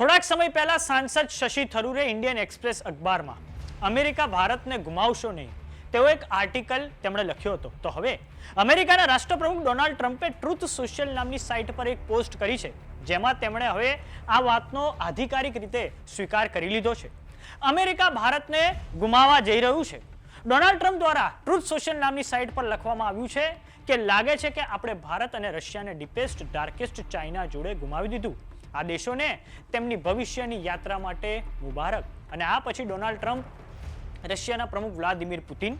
થોડાક સમય પહેલા સાંસદ શશી થરૂરે ઇન્ડિયન એક્સપ્રેસ અખબારમાં અમેરિકા ભારતને ગુમાવશો નહીં તેવો એક આર્ટિકલ તેમણે લખ્યો હતો. તો હવે અમેરિકાના રાષ્ટ્રપ્રમુખ ડોનાલ્ડ ટ્રમ્પે ટ્રુથ સોશિયલ નામની સાઇટ પર એક પોસ્ટ કરી છે, જેમાં તેમણે હવે આ વાતનો આધિકારિક રીતે સ્વીકાર કરી લીધો છે. અમેરિકા ભારતને ગુમાવવા જઈ રહ્યું છે. ડોનાલ્ડ ટ્રમ્પ દ્વારા ટ્રુથ સોશિયલ નામની સાઇટ પર લખવામાં આવ્યું છે કે લાગે છે કે આપણે ભારત અને રશિયાને ડીપેસ્ટ ડાર્કેસ્ટ ચાઇના જોડે ગુમાવી દીધું. આ દેશોને તેમની ભવિષ્યની યાત્રા માટે મુબારક. અને આ પછી ડોનાલ્ડ ટ્રમ્પ, રશિયાના પ્રમુખ વ્લાદિમીર પુતિન,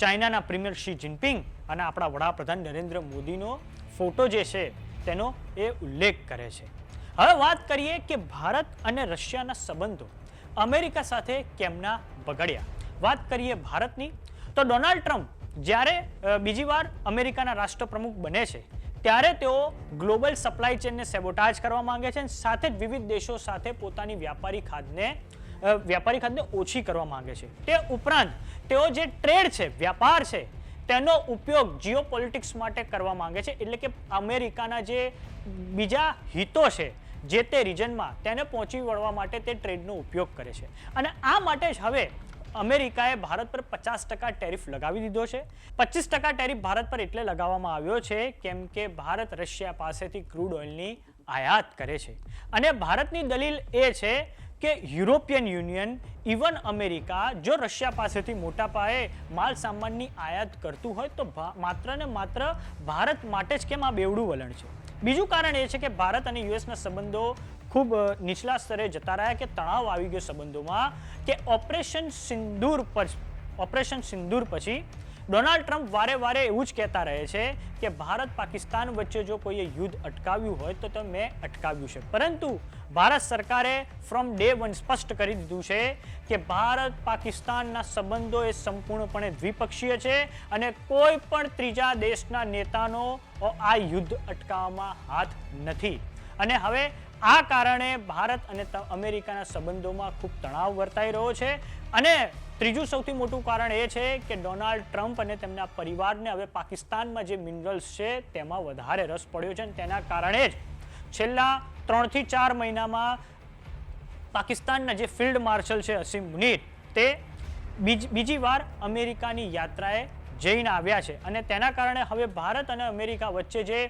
ચાઇનાના પ્રીમિયર શી જિનપિંગ અને આપણા વડાપ્રધાન નરેન્દ્ર મોદીનો ફોટો જે છે તેનો એ ઉલ્લેખ કરે છે. હવે વાત કરીએ કે ભારત અને રશિયાના સંબંધો અમેરિકા સાથે કેમના બગડ્યા? વાત કરીએ ભારતની. તો ડોનાલ્ડ ટ્રમ્પ જ્યારે બીજી વાર અમેરિકાના રાષ્ટ્રપ્રમુખ બને છે ત્યારે તેઓ ગ્લોબલ સપ્લાય ચેનને સેબોટાજ કરવા માંગે છે અને સાથે જ વિવિધ દેશો સાથે પોતાની વ્યાપારી ખાધને વ્યાપારી ખાદને ઓછી કરવા માંગે છે. તે ઉપરાંત તેઓ જે ટ્રેડ છે, વ્યાપાર છે, તેનો ઉપયોગ જીઓ માટે કરવા માંગે છે. એટલે કે અમેરિકાના જે બીજા હિતો છે, જે તે રિજનમાં તેને પહોંચી વળવા માટે તે ટ્રેડનો ઉપયોગ કરે છે. અને આ માટે જ હવે અમેરિકાએ ભારત પર પચાસ ટકા ટેરિફ લગાવી દીધો છે. પચીસ ટકા ટેરિફ ભારત પર એટલે લગાવવામાં આવ્યો છે, કેમ કે ભારત રશિયા પાસેથી ક્રૂડ ઓઇલની આયાત કરે છે. અને ભારતની દલીલ એ છે કે યુરોપિયન યુનિયન ઇવન અમેરિકા જો રશિયા પાસેથી મોટા પાયે માલ સામાનની આયાત કરતું હોય તો માત્ર ને માત્ર ભારત માટે જ કેમ આ બેવડું વલણ છે? બીજું કારણ એ છે કે ભારત અને યુએસના સંબંધો ખૂબ નીચલા સ્તરે જતા રહ્યા કે તણાવ આવી ગયો સંબંધોમાં કે ઓપરેશન સિંદૂર પર, ઓપરેશન સિંદૂર પછી ડોનાલ્ડ ટ્રમ્પ વારે વારે એવું જ કહેતા રહે છે કે ભારત પાકિસ્તાન વચ્ચે જો કોઈએ યુદ્ધ અટકાવ્યું હોય તો તે મેં અટકાવ્યું છે. પરંતુ ભારત સરકારે ફ્રોમ ડે વન સ્પષ્ટ કરી દીધું છે કે ભારત પાકિસ્તાનના સંબંધો એ સંપૂર્ણપણે દ્વિપક્ષીય છે અને કોઈ પણ ત્રીજા દેશના નેતાનો આ યુદ્ધ અટકાવવામાં હાથ નથી. અને હવે આ કારણે ભારત અને અમેરિકાના સંબંધોમાં ખૂબ તણાવ વર્તાઈ રહ્યો છે. અને ત્રીજું સૌથી મોટું કારણ એ છે કે ડોનાલ્ડ ટ્રમ્પ અને તેમના પરિવારને હવે પાકિસ્તાનમાં જે મિનરલ્સ છે તેમાં વધારે રસ પડ્યો છે અને તેના કારણે જ છેલ્લા ત્રણથી ચાર મહિનામાં પાકિસ્તાનના જે ફિલ્ડ માર્શલ છે અસીમ મુનીર તે બીજી વાર અમેરિકાની યાત્રાએ જઈને આવ્યા છે. અને તેના કારણે હવે ભારત અને અમેરિકા વચ્ચે જે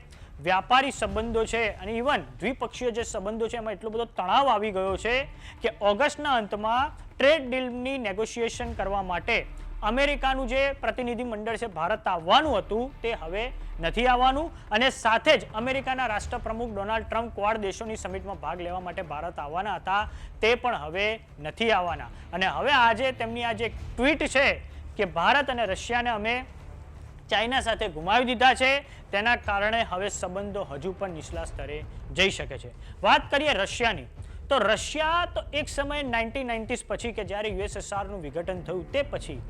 વ્યાપારી સંબંધો છે અને ઇવન દ્વિપક્ષીય જે સંબંધો છે, એમાં એટલો બધો તણાવ આવી ગયો છે કે ઓગસ્ટના અંતમાં ટ્રેડ ડીલની નેગોશિએશન કરવા માટે અમેરિકાનું જે પ્રતિનિધિ મંડળ છે, ભારત આવવાનું હતું, તે હવે નથી આવવાનું. અને સાથે જ અમેરિકાના રાષ્ટ્રપ્રમુખ ડોનાલ્ડ ટ્રમ્પ ક્વાડ દેશોની સમિટમાં ભાગ લેવા માટે ભારત આવવાના હતા, તે પણ હવે નથી આવવાના. અને હવે આજે તેમની આ જે ટ્વીટ છે કે ભારત અને રશિયાને અમે ચાઇના સાથે ગુમાવી દીધા છે. તેના કારણે હવે સંબંધો હજુ પણ નીચલા સ્તરે જઈ શકે છે. વાત કરીએ રશિયાની. તો રશિયા તો એક સમયે નાઇન્ટીન નાઇન્ટીસ પછી કે જ્યારે યુએસએસઆરનું વિઘટન થયું તે પછી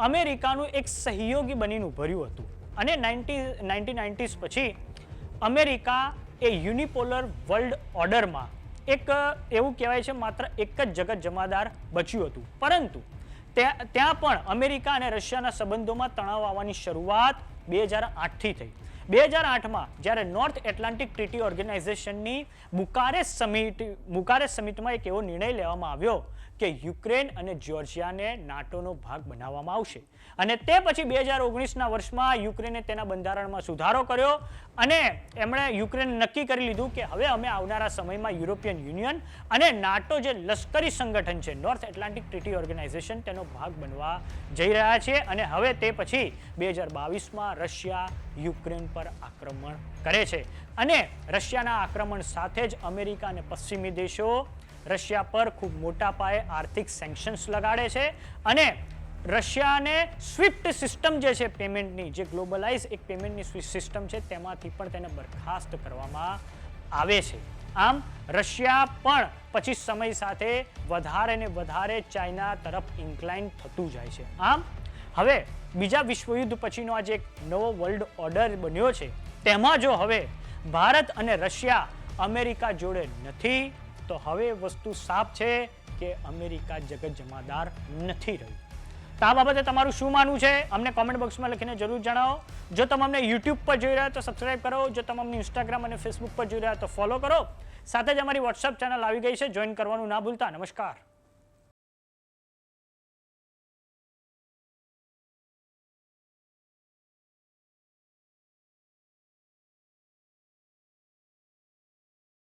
અમેરિકાનું એક સહયોગી બનીને ઉભર્યું હતું. અને નાઇન્ટી, નાઇન્ટીન નાઇન્ટીસ પછી અમેરિકા એ યુનિપોલર વર્લ્ડ ઓર્ડરમાં એક, એવું કહેવાય છે, માત્ર એક જ જગત જમાદાર બચ્યું હતું. પરંતુ ત્યાં પણ અમેરિકા અને રશિયાના સંબંધોમાં તણાવ આવવાની શરૂઆત બે હજાર આઠથી થઈ. બે હજાર આઠમાં જ્યારે નોર્થ એટલાન્ટિક ટ્રીટી ઓર્ગેનાઇઝેશનની બુકારેસ્ટ સમિટ બુકારેસ્ટ સમિટમાં એક એવો નિર્ણય લેવામાં આવ્યો કે યુક્રેન અને જ્યોર્જિયાને નાટોનો ભાગ બનાવવામાં આવશે. અને તે પછી બે હજાર ઓગણીસના વર્ષમાં યુક્રેને તેના બંધારણમાં સુધારો કર્યો અને એમણે યુક્રેન નક્કી કરી લીધું કે હવે અમે આવનારા સમયમાં યુરોપિયન યુનિયન અને નાટો જે લશ્કરી સંગઠન છે નોર્થ એટલાન્ટિક ટ્રીટી ઓર્ગેનાઇઝેશન તેનો ભાગ બનવા જઈ રહ્યા છે. અને હવે તે પછી બે હજાર બાવીસમાં રશિયા યુક્રેન પર આક્રમણ કરે છે. અને રશિયાના આક્રમણ સાથે જ અમેરિકા અને પશ્ચિમી દેશો રશિયા પર ખૂબ મોટા પાયે આર્થિક સેન્કશન્સ લગાડે છે. અને રશિયાને સ્વિફ્ટ સિસ્ટમ જે છે પેમેન્ટની, જે ગ્લોબલાઇઝ એક પેમેન્ટની સિસ્ટમ છે, તેમાંથી પણ તેને બરખાસ્ત કરવામાં આવે છે. આમ, રશિયા પણ પછી સમય સાથે વધારે ને વધારે ચાઇના તરફ ઇન્ક્લાઇન થતું જાય છે. આમ હવે બીજા વિશ્વયુદ્ધ પછીનો આ જે એક નવો વર્લ્ડ ઓર્ડર બન્યો છે. તેમાં જો હવે ભારત અને રશિયા અમેરિકા જોડે નથી, તો હવે વસ્તુ સાફ છે કે અમેરિકા જગત જમાદાર નથી રહ્યું. તો આ બાબતે તમારું શું માનવું છે? અમને કોમેન્ટ બોક્સમાં લખીને જરૂર જણાવો. જો તમે અમને યુટ્યુબ પર જોઈ રહ્યા તો સબસ્ક્રાઇબ કરો. જો તમે અમને ઇન્સ્ટાગ્રામ અને ફેસબુક પર જોઈ રહ્યા તો ફોલો કરો. સાથે જ અમારી વોટ્સઅપ ચેનલ આવી ગઈ છે. જોઈન કરવાનું ના ભૂલતા. નમસ્કાર.